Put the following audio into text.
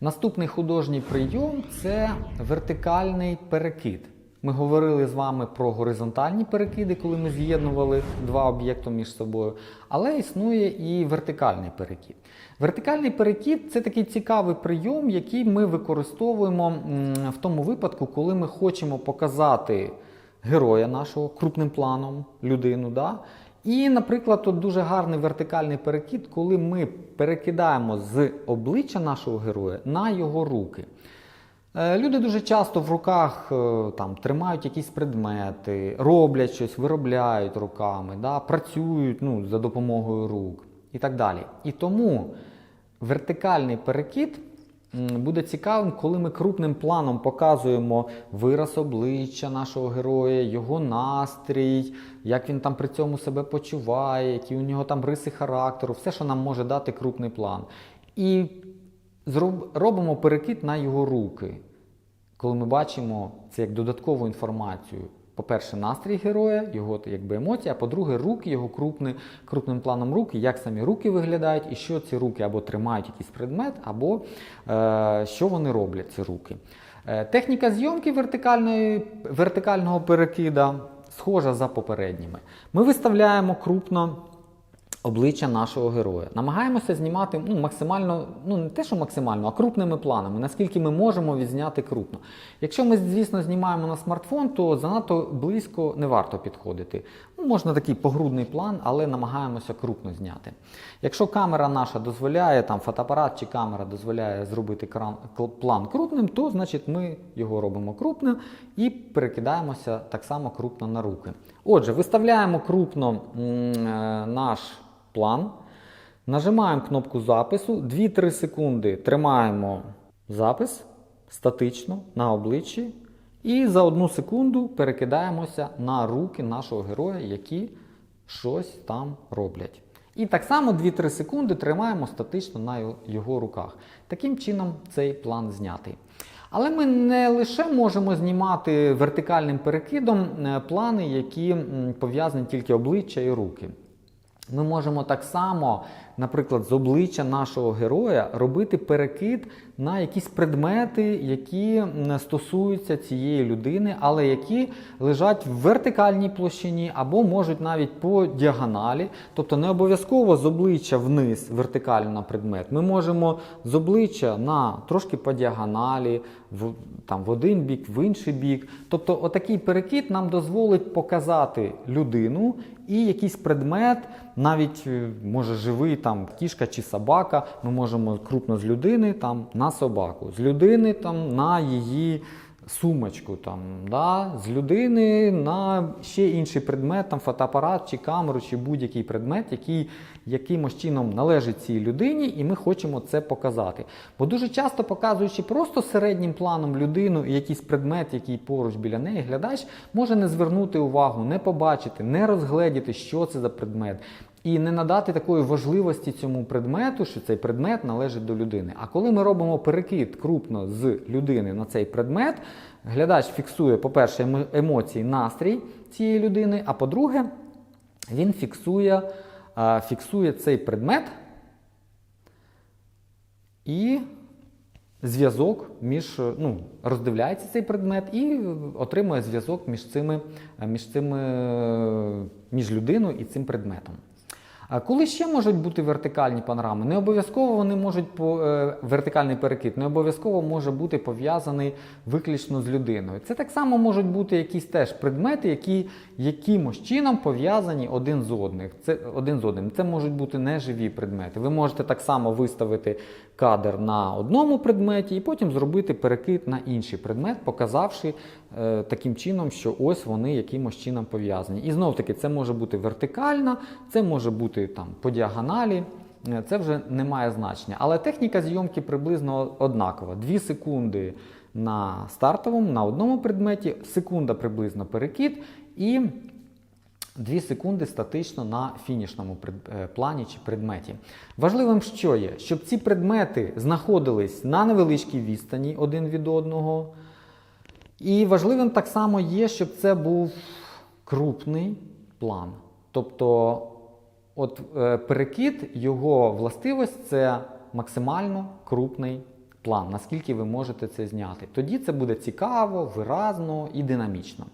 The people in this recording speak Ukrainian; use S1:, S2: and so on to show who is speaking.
S1: Наступний художній прийом це вертикальний перекид. Ми говорили з вами про горизонтальні перекиди, коли ми з'єднували два об'єкти між собою, але існує і вертикальний перекид. Вертикальний перекид це такий цікавий прийом, який ми використовуємо в тому випадку, коли ми хочемо показати героя нашого крупним планом, людину. Да? І, наприклад, тут дуже гарний вертикальний перекид, коли ми перекидаємо з обличчя нашого героя на його руки. Е, Люди дуже часто в руках е, там, тримають якісь предмети, роблять щось, виробляють руками, да, працюють ну, за допомогою рук і так далі. І тому вертикальний перекид буде цікавим, коли ми крупним планом показуємо вираз обличчя нашого героя, його настрій, як він там при цьому себе почуває, які у нього там риси характеру, все, що нам може дати крупний план. І робимо перекид на його руки, коли ми бачимо це як додаткову інформацію. По-перше, настрій героя, його якби емоції, а по-друге, руки, його крупний, крупним планом руки, як самі руки виглядають, і що ці руки або тримають якийсь предмет, або е, що вони роблять, ці руки. Е, техніка зйомки вертикальної, вертикального перекида схожа за попередніми. Ми виставляємо крупно обличчя нашого героя. Намагаємося знімати ну, максимально, ну не те, що максимально, а крупними планами, наскільки ми можемо відзняти крупно. Якщо ми, звісно, знімаємо на смартфон, то занадто близько не варто підходити. Ну, можна такий погрудний план, але намагаємося крупно зняти. Якщо камера наша дозволяє, там фотоапарат чи камера дозволяє зробити кран, план крупним, то значить ми його робимо крупним і перекидаємося так само крупно на руки. Отже, виставляємо крупно м, е, наш план. Нажимаємо кнопку запису, 2-3 секунди тримаємо запис статично на обличчі. І за одну секунду перекидаємося на руки нашого героя, які щось там роблять. І так само 2-3 секунди тримаємо статично на його- руках. Таким чином цей план знятий. Але ми не лише можемо знімати вертикальним перекидом е, плани, які пов'язані тільки обличчя і руки. Ми можемо так само, наприклад, з обличчя нашого героя робити перекид на якісь предмети, які стосуються цієї людини, але які лежать в вертикальній площині або можуть навіть по діагоналі, тобто не обов'язково з обличчя вниз вертикально на предмет. Ми можемо з обличчя на трошки по діагоналі, в, там, в один бік, в інший бік. Тобто, отакий перекид нам дозволить показати людину і якийсь предмет, навіть е, може живий там кішка чи собака. Ми можемо крупно з людини там на собаку, з людини там на її сумочку, там, да? з людини на ще інший предмет, там фотоапарат чи камеру, чи будь-який предмет, який якимось чином належить цій людині, і ми хочемо це показати. Бо дуже часто показуючи просто середнім планом людину і якийсь предмет, який поруч біля неї, глядач може не звернути увагу, не побачити, не розгледіти, що це за предмет. І не надати такої важливості цьому предмету, що цей предмет належить до людини. А коли ми робимо перекид крупно з людини на цей предмет, глядач фіксує, по-перше, емоції, настрій цієї людини, а по-друге, він фіксує, фіксує цей предмет і зв'язок між ну, роздивляється цей предмет і отримує зв'язок між цими, між цими між людиною і цим предметом. Коли ще можуть бути вертикальні панорами, не обов'язково вони можуть е, вертикальний перекид, не обов'язково може бути пов'язаний виключно з людиною. Це так само можуть бути якісь теж предмети, які якимось чином пов'язані один з одним. Це один з одним. Це можуть бути неживі предмети. Ви можете так само виставити кадр на одному предметі і потім зробити перекид на інший предмет, показавши е, таким чином, що ось вони якимось чином пов'язані. І знов таки це може бути вертикально, це може бути там по діагоналі. Е, Це вже не має значення. Але техніка зйомки приблизно однакова. Дві секунди на стартовому, на одному предметі, секунда приблизно перекид і 2 секунди статично на фінішному е, плані чи предметі. Важливим що є, щоб ці предмети знаходились на невеличкій відстані один від одного. І важливим так само є, щоб це був крупний план. Тобто, от е, перекид, його властивість це максимально крупний план, наскільки ви можете це зняти. Тоді це буде цікаво, виразно і динамічно.